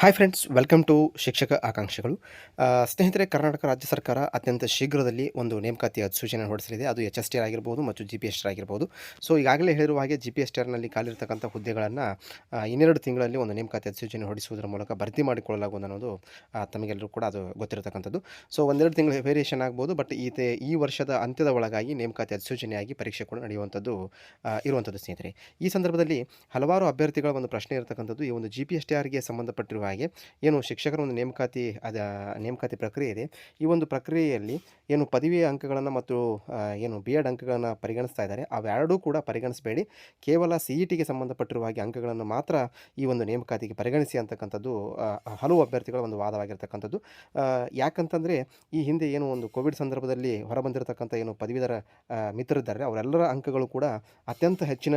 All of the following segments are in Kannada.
ಹಾಯ್ ಫ್ರೆಂಡ್ಸ್ ವೆಲ್ಕಮ್ ಟು ಶಿಕ್ಷಕ ಆಕಾಂಕ್ಷೆಗಳು. ಸ್ನೇಹಿತರೆ, ಕರ್ನಾಟಕ ರಾಜ್ಯ ಸರ್ಕಾರ ಅತ್ಯಂತ ಶೀಘ್ರದಲ್ಲಿ ಒಂದು ನೇಮಕಾತಿ ಅಧಿಸೂಚನೆ ಹೊರಡಿಸಲಿದೆ. ಅದು ಎಚ್ ಎಸ್ ಟಿ ಆಗಿರ್ಬೋದು ಮತ್ತು ಜಿ ಪಿ ಎಸ್ ಟಿ ಆಗಿರ್ಬೋದು. ಸೊ ಈಗಾಗಲೇ ಹೇಳಿರುವ ಹಾಗೆ ಜಿ ಪಿ ಎಸ್ ಟಿ ಆರ್ನಲ್ಲಿ ಕಾಲಿರ್ತಕ್ಕಂಥ ಹುದ್ದೆಗಳನ್ನು ಇನ್ನೆರಡು ತಿಂಗಳಲ್ಲಿ ಒಂದು ನೇಮಕಾತಿ ಅಧಿಸೂಚನೆ ಹೊರಡಿಸುವುದರ ಮೂಲಕ ಭರ್ತಿ ಮಾಡಿಕೊಳ್ಳಲಾಗುವುದು ಅನ್ನೋದು ತಮಗೆಲ್ಲರೂ ಕೂಡ ಅದು ಗೊತ್ತಿರತಕ್ಕಂಥದ್ದು. ಸೊ ಒಂದೆರಡು ತಿಂಗಳ ವೇರಿಯೇಷನ್ ಆಗ್ಬೋದು ಬಟ್ ಈತೆ ಈ ವರ್ಷದ ಅಂತ್ಯದ ಒಳಗಾಗಿ ನೇಮಕಾತಿ ಅಧಿಸೂಚನೆಯಾಗಿ ಪರೀಕ್ಷೆ ಕೂಡ ನಡೆಯುವಂಥದ್ದು ಇರುವಂಥದ್ದು ಸ್ನೇಹಿತರೆ. ಈ ಸಂದರ್ಭದಲ್ಲಿ ಹಲವಾರು ಅಭ್ಯರ್ಥಿಗಳ ಒಂದು ಪ್ರಶ್ನೆ ಇರತಕ್ಕಂಥದ್ದು, ಈ ಒಂದು ಜಿ ಪಿ ಎಸ್ ಟಿ ಆರ್ಗೆ ಸಂಬಂಧಪಟ್ಟಿರುವ ಹಾಗೆ ಏನು ಶಿಕ್ಷಕರ ಒಂದು ನೇಮಕಾತಿ, ಅದ ನೇಮಕಾತಿ ಪ್ರಕ್ರಿಯೆ ಇದೆ. ಈ ಒಂದು ಪ್ರಕ್ರಿಯೆಯಲ್ಲಿ ಏನು ಪದವಿಯ ಅಂಕಗಳನ್ನು ಮತ್ತು ಏನು ಬಿ ಎಡ್ ಅಂಕಗಳನ್ನು ಪರಿಗಣಿಸ್ತಾ ಇದ್ದಾರೆ. ಅವೆರಡೂ ಕೂಡ ಪರಿಗಣಿಸಬೇಡಿ. ಕೇವಲ ಸಿ ಇ ಟಿಗೆ ಸಂಬಂಧಪಟ್ಟಿರುವ ಹಾಗೆ ಅಂಕಗಳನ್ನು ಮಾತ್ರ ಈ ಒಂದು ನೇಮಕಾತಿಗೆ ಪರಿಗಣಿಸಿ ಅಂತಕ್ಕಂಥದ್ದು ಹಲವು ಅಭ್ಯರ್ಥಿಗಳ ಒಂದು ವಾದವಾಗಿರ್ತಕ್ಕಂಥದ್ದು. ಯಾಕಂತಂದರೆ ಈ ಹಿಂದೆ ಏನು ಒಂದು ಕೋವಿಡ್ ಸಂದರ್ಭದಲ್ಲಿ ಹೊರಬಂದಿರತಕ್ಕಂಥ ಏನು ಪದವೀಧರ ಮಿತ್ರರಿದ್ದಾರೆ. ಅವರೆಲ್ಲರ ಅಂಕಗಳು ಕೂಡ ಅತ್ಯಂತ ಹೆಚ್ಚಿನ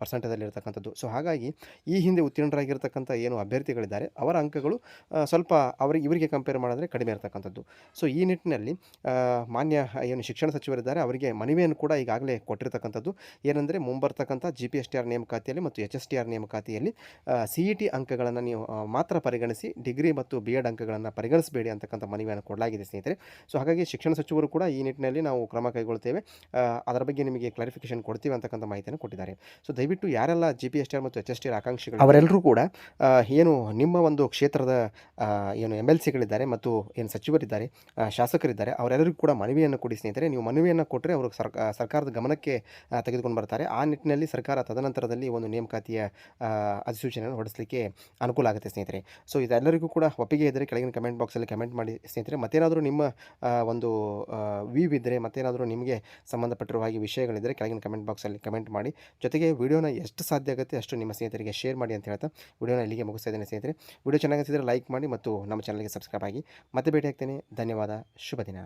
ಪರ್ಸೆಂಟೇಜಲ್ಲಿರ್ತಕ್ಕಂಥದ್ದು ಸೊ ಹಾಗಾಗಿ ಈ ಹಿಂದೆ ಉತ್ತೀರ್ಣರಾಗಿರ್ತಕ್ಕಂಥ ಏನು ಅಭ್ಯರ್ಥಿಗಳಿದ್ದಾರೆ ಅವರ ಅಂಕಗಳು ಸ್ವಲ್ಪ ಅವರಿಗೆ ಇವರಿಗೆ ಕಂಪೇರ್ ಮಾಡಿದ್ರೆ ಕಡಿಮೆ ಇರತಕ್ಕಂಥದ್ದು. ಸೊ ಈ ನಿಟ್ಟಿನಲ್ಲಿ ಮಾನ್ಯ ಏನು ಶಿಕ್ಷಣ ಸಚಿವರಿದ್ದಾರೆ ಅವರಿಗೆ ಮನವಿಯನ್ನು ಕೂಡ ಈಗಾಗಲೇ ಕೊಟ್ಟಿರ್ತಕ್ಕಂಥದ್ದು. ಏನಂದರೆ ಮುಂಬರ್ತಕ್ಕಂಥ G P S T R ನೇಮಕಾತಿಯಲ್ಲಿ ಮತ್ತು ಎಚ್ ಎಸ್ ಟಿ ಆರ್ ನೇಮಕಾತಿಯಲ್ಲಿ ಸಿ ಇ ಟಿ ಅಂಕಗಳನ್ನು ನೀವು ಮಾತ್ರ ಪರಿಗಣಿಸಿ ಡಿಗ್ರಿ ಮತ್ತು ಬಿ ಎಡ್ ಅಂಕಗಳನ್ನು ಪರಿಗಣಿಸಬೇಡಿ ಅಂತಕ್ಕಂಥ ಮನವಿಯನ್ನು ಕೊಡಲಾಗಿದೆ ಸ್ನೇಹಿತರೆ. ಸೊ ಹಾಗಾಗಿ ಶಿಕ್ಷಣ ಸಚಿವರು ಕೂಡ ಈ ನಿಟ್ಟಿನಲ್ಲಿ ನಾವು ಕ್ರಮ ಕೈಗೊಳ್ತೇವೆ. ಅದರ ಬಗ್ಗೆ ನಿಮಗೆ ಕ್ಲಾರಿಫಿಕೇಶನ್ ಕೊಡ್ತೀವಿ ಅಂತಕ್ಕಂಥ ಮಾಹಿತಿಯನ್ನು ಕೊಟ್ಟಿದ್ದಾರೆ. ಸೊ ದಯವಿಟ್ಟು ಯಾರೆಲ್ಲ G P S T R ಮತ್ತು ಎಚ್ ಎಸ್ ಟಿ ಆರ್ ಆಕಾಂಕ್ಷಿಗಳು ಅವರೆಲ್ಲರೂ ಕೂಡ ಏನು ನಿಮ್ಮ ಒಂದು ಕ್ಷೇತ್ರದ ಏನು ಎಂ ಎಲ್ ಸಿಗಳಿದ್ದಾರೆ ಮತ್ತು ಏನು ಸಚಿವರಿದ್ದಾರೆ ಶಾಸಕರಿದ್ದಾರೆ, ಅವರೆಲ್ಲರಿಗೂ ಕೂಡ ಮನವಿಯನ್ನು ಕೊಡಿ ಸ್ನೇಹಿತರೆ. ನೀವು ಮನವಿಯನ್ನು ಕೊಟ್ಟರೆ ಅವರು ಸರ್ಕ ಸರ್ಕಾರದ ಗಮನಕ್ಕೆ ತೆಗೆದುಕೊಂಡು ಬರ್ತಾರೆ. ಆ ನಿಟ್ಟಿನಲ್ಲಿ ಸರ್ಕಾರ ತದನಂತರದಲ್ಲಿ ಒಂದು ನೇಮಕಾತಿಯ ಅಧಿಸೂಚನೆಯನ್ನು ಹೊರಡಿಸಲಿಕ್ಕೆ ಅನುಕೂಲ ಆಗುತ್ತೆ ಸ್ನೇಹಿತರೆ. ಸೊ ಇದೆಲ್ಲರಿಗೂ ಕೂಡ ಒಪ್ಪಿಗೆ ಇದ್ದರೆ ಕೆಳಗಿನ ಕಮೆಂಟ್ ಬಾಕ್ಸಲ್ಲಿ ಕಮೆಂಟ್ ಮಾಡಿ ಸ್ನೇಹಿತರೆ. ಮತ್ತೇನಾದರೂ ನಿಮ್ಮ ಒಂದು ವ್ಯೂ ಇದ್ದರೆ, ಮತ್ತೇನಾದರೂ ನಿಮಗೆ ಸಂಬಂಧಪಟ್ಟಿರುವ ಹಾಗೆ ವಿಷಯಗಳಿದ್ದರೆ ಕೆಳಗಿನ ಕಮೆಂಟ್ ಬಾಕ್ಸಲ್ಲಿ ಕಮೆಂಟ್ ಮಾಡಿ. ಜೊತೆಗೆ ವಿಡಿಯೋನ ಎಷ್ಟು ಸಾಧ್ಯ ಆಗುತ್ತೆ ಅಷ್ಟು ನಿಮ್ಮ ಸ್ನೇಹಿತರಿಗೆ ಶೇರ್ ಮಾಡಿ ಅಂತ ಹೇಳ್ತಾ ವಿಡಿಯೋನ ಇಲ್ಲಿಗೆ ಮುಗಿಸ್ತಾ ಇದ್ದೇನೆ ಸ್ನೇಹಿತರೆ. ವಿಡಿಯೋ ಚೆನ್ನಾಗಿಸಿದರೆ ಲೈಕ್ ಮಾಡಿ ಮತ್ತು ನಮ್ಮ ಚಾನಲ್ಗೆ ಸಬ್ಸ್ಕ್ರೈಬ್ ಆಗಿ ಮತ್ತೆ ಭೇಟಿ ಆಗ್ತೇನೆ. ಧನ್ಯವಾದ. ಶುಭ ದಿನ.